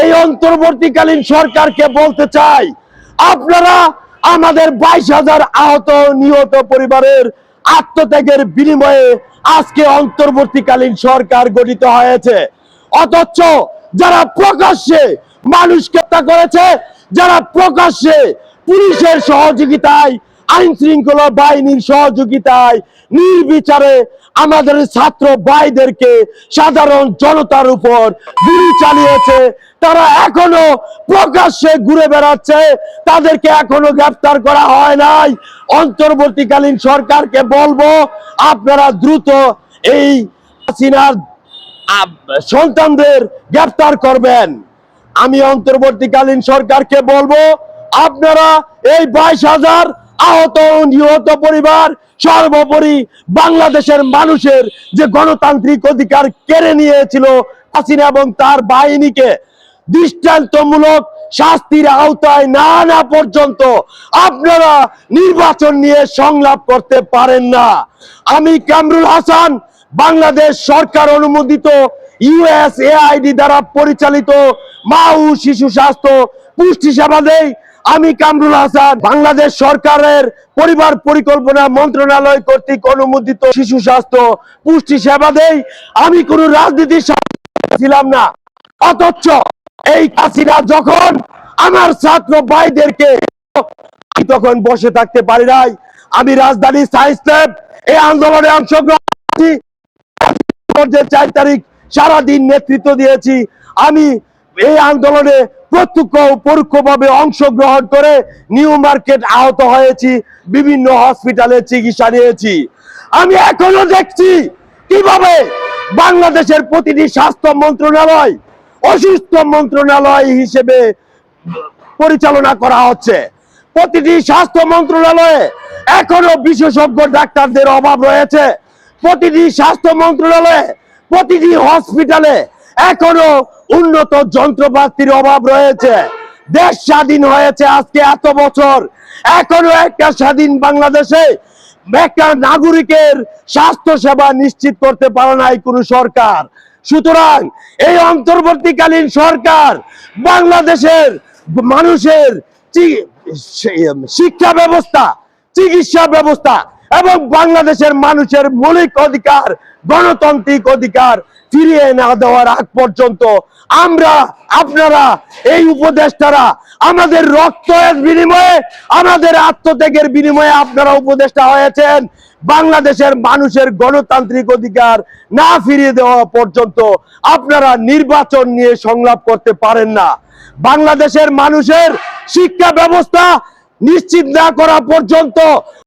এই অন্তর্বর্তীকালীন সরকারকে বলতে চাই, আপনারা আমাদের বাইশ হাজার আহত নিহত পরিবারের আত্মত্যাগের বিনিময়ে আজকে অন্তর্বর্তীকালীন সরকার গঠিত হয়েছে। অথচ যারা প্রকাশ্যে মানুষকে হত্যা করেছে, যারা প্রকাশ্যে পুলিশের সহযোগিতায় আইন শৃঙ্খলা বাহিনীর সহযোগিতায় নির্বিচারে আমাদের ছাত্র ভাইদেরকে সাধারণ জনতার উপর গুলি চালিয়েছে। তারা এখনও প্রকাশ্যে ঘুরে বেড়াচ্ছে। তাদেরকে এখনও গ্রেফতার করা হয় নাই। অন্তর্বর্তীকালীন সরকারকে বলব, আপনারা দ্রুত এই হাসিনার সন্তানদের গ্রেফতার করবেন। আমি অন্তর্বর্তীকালীন সরকারকে বলব, আপনারা এই বাইশ হাজার আহত নিহত পরিবার সর্বোপরি বাংলাদেশের মানুষের যে গণতান্ত্রিক অধিকার কেড়ে নিয়েছিল হাসিনা এবং তার বাহিনীকে দৃষ্টান্তমূলক শাস্তির আওতায় না না পর্যন্ত আপনারা নির্বাচন নিয়ে সংলাপ করতে পারেন না। আমি কামরুল হাসান, বাংলাদেশ সরকার অনুমোদিত ইউএসএআইডি দ্বারা পরিচালিত মা ও শিশু স্বাস্থ্য পুষ্টি সেবা দেই আমি কামরুল হাসান, বাংলাদেশ সরকারের পরিবার পরিকল্পনা মন্ত্রণালয় কর্তৃক অনুমোদিত শিশু স্বাস্থ্য পুষ্টি সেবা দেই। আমি কোন রাজনীতির ছিলাম না। অথচ এই কাশিরা যখন আমার ছাত্র ভাইদেরকে তখন বসে থাকতে পারি নাই। আমি রাজধানী সায়েন্স ল্যাব এই আন্দোলনে অংশগ্রহণ চার তারিখ সারাদিন নেতৃত্ব দিয়েছি। আমি এই আন্দোলনে প্রত্যক্ষ ও পরোক্ষভাবে অংশগ্রহণ করে নিউ মার্কেট আহত হয়েছি, বিভিন্ন হসপিটালে চিকিৎসা নিয়েছি। আমি এখনও দেখছি কীভাবে বাংলাদেশের প্রতিটি স্বাস্থ্য মন্ত্রণালয়, অসুস্থ মন্ত্রণালয় হিসেবে পরিচালনা করা হচ্ছে। প্রতিটি স্বাস্থ্য মন্ত্রণালয়ে এখনও বিশেষজ্ঞ ডাক্তারদের অভাব রয়েছে। প্রতিটি স্বাস্থ্য মন্ত্রণালয়ে, প্রতিটি হসপিটালে এখনও উন্নত যন্ত্রপাতির অভাব রয়েছে। দেশ স্বাধীন হয়েছে আজকে এত বছর। এখনও একটা স্বাধীন বাংলাদেশে একটা নাগরিকের স্বাস্থ্য সেবা নিশ্চিত করতে পারে নাই কোনো সরকার। সুতরাং এই অন্তর্বর্তীকালীন সরকার বাংলাদেশের মানুষের শিক্ষা ব্যবস্থা, চিকিৎসা ব্যবস্থা এবং বাংলাদেশের মানুষের মৌলিক অধিকার, গণতান্ত্রিক অধিকার ফিরিয়ে না দেওয়ার আগ পর্যন্ত আমরা, আপনারা, এই উপদেষ্টারা, আমাদের রক্তের বিনিময়ে, আমাদের আত্মত্যাগের বিনিময়ে আপনারা উপদেষ্টা হয়েছেন। বাংলাদেশের মানুষের গণতান্ত্রিক অধিকার না ফিরিয়ে দেওয়া পর্যন্ত আপনারা নির্বাচন নিয়ে সংলাপ করতে পারেন না। বাংলাদেশের মানুষের শিক্ষা ব্যবস্থা নিশ্চিত না করা পর্যন্ত